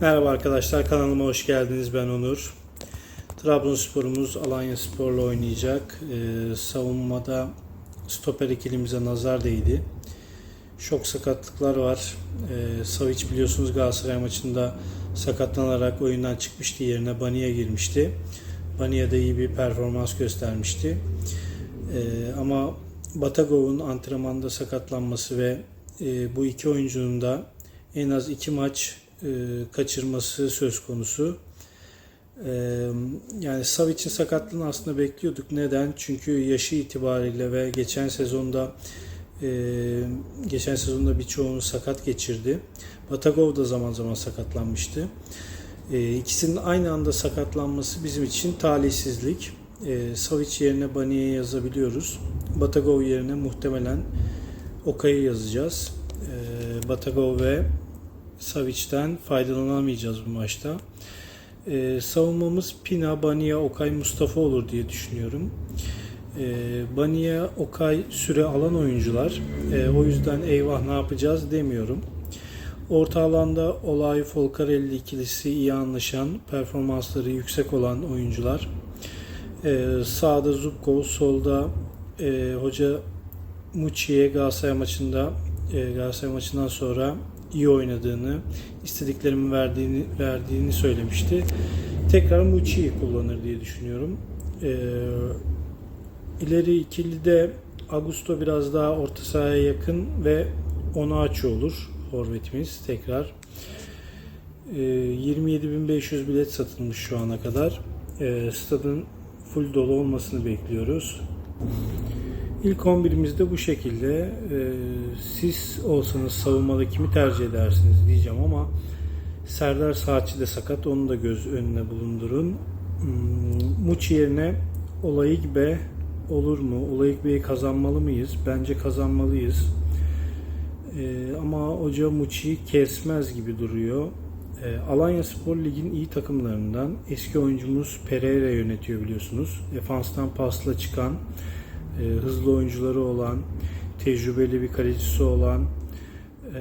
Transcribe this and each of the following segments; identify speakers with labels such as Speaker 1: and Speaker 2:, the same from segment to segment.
Speaker 1: Merhaba arkadaşlar kanalıma hoş geldiniz ben Onur. Trabzonsporumuz Alanya Spor'la oynayacak. Ee, savunmada stoper ikilimize nazar değdi. Şok sakatlıklar var. Ee, Savic biliyorsunuz Galatasaray maçında sakatlanarak oyundan çıkmıştı yerine Baniye girmişti. Baniye de iyi bir performans göstermişti. Ee, ama Batagov'un antrenmanda sakatlanması ve e, bu iki oyuncunun da en az iki maç e, kaçırması söz konusu. E, yani Savic'in sakatlığını aslında bekliyorduk. Neden? Çünkü yaşı itibariyle ve geçen sezonda e, geçen sezonda birçoğunu sakat geçirdi. Batagov da zaman zaman sakatlanmıştı. E, ikisinin aynı anda sakatlanması bizim için talihsizlik. Savic yerine Baniye yazabiliyoruz. Batagov yerine muhtemelen Okay'ı yazacağız. Batagov ve Savic'den faydalanamayacağız bu maçta. Ee, savunmamız Pina, Bania, Okay, Mustafa olur diye düşünüyorum. Ee, Bania, Okay süre alan oyuncular. Ee, o yüzden eyvah ne yapacağız demiyorum. Orta alanda Olay, Folcarelli ikilisi iyi anlaşan, performansları yüksek olan oyuncular. Ee, sağda Zubkov, solda e, Hoca Muçi'ye Galatasaray maçında e, Galatasaray maçından sonra iyi oynadığını, istediklerimi verdiğini verdiğini söylemişti. Tekrar Muçi'yi kullanır diye düşünüyorum. Ee, ileri ikilide Augusto biraz daha orta sahaya yakın ve ona açı olur forvetimiz tekrar. Ee, 27.500 bilet satılmış şu ana kadar. Ee, stadın full dolu olmasını bekliyoruz. İlk 11'imizde bu şekilde. Ee, siz olsanız savunmada kimi tercih edersiniz diyeceğim ama Serdar Saatçi de sakat. Onu da göz önüne bulundurun. Hmm, Muçi yerine olayı gibi olur mu? Olayı gibi kazanmalı mıyız? Bence kazanmalıyız. Ee, ama hoca Muçi'yi kesmez gibi duruyor. Ee, Alanya Spor Lig'in iyi takımlarından eski oyuncumuz Pereira yönetiyor biliyorsunuz. Defanstan pasla çıkan e, hızlı oyuncuları olan, tecrübeli bir kalecisi olan e,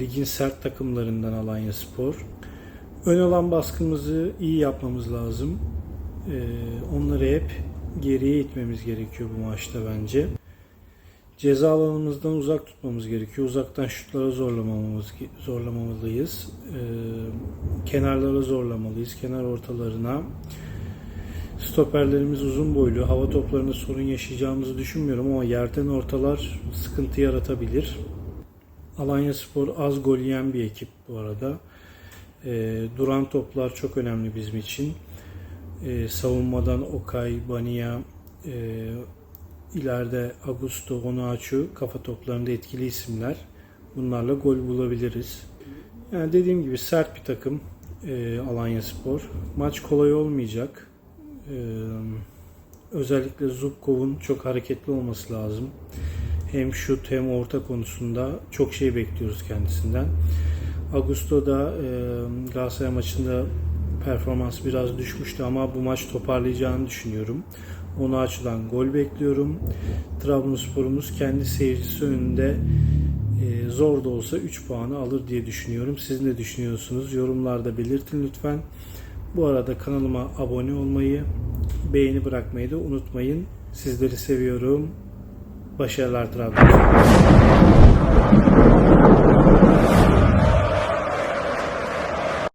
Speaker 1: ligin sert takımlarından Alanya Spor. Ön alan baskımızı iyi yapmamız lazım. E, onları hep geriye itmemiz gerekiyor bu maçta bence. Ceza alanımızdan uzak tutmamız gerekiyor. Uzaktan şutlara zorlamamamız zorlamamalıyız. E, kenarlara zorlamalıyız. Kenar ortalarına. Stoperlerimiz uzun boylu. Hava toplarında sorun yaşayacağımızı düşünmüyorum ama yerden ortalar sıkıntı yaratabilir. Alanya Spor az gol yiyen bir ekip bu arada. E, duran toplar çok önemli bizim için. E, savunmadan Okay, Bania, e, ileride Augusto, Onaçu kafa toplarında etkili isimler. Bunlarla gol bulabiliriz. Yani dediğim gibi sert bir takım e, Alanya Spor. Maç kolay olmayacak. Özellikle Zubkov'un çok hareketli olması lazım. Hem şut hem orta konusunda çok şey bekliyoruz kendisinden. Augusto da e, Galatasaray maçında performans biraz düşmüştü ama bu maç toparlayacağını düşünüyorum. Onu açıdan gol bekliyorum. Trabzonspor'umuz kendi seyircisi önünde zor da olsa 3 puanı alır diye düşünüyorum. Siz ne düşünüyorsunuz? Yorumlarda belirtin lütfen. Bu arada kanalıma abone olmayı, beğeni bırakmayı da unutmayın. Sizleri seviyorum. Başarılar Trabzon.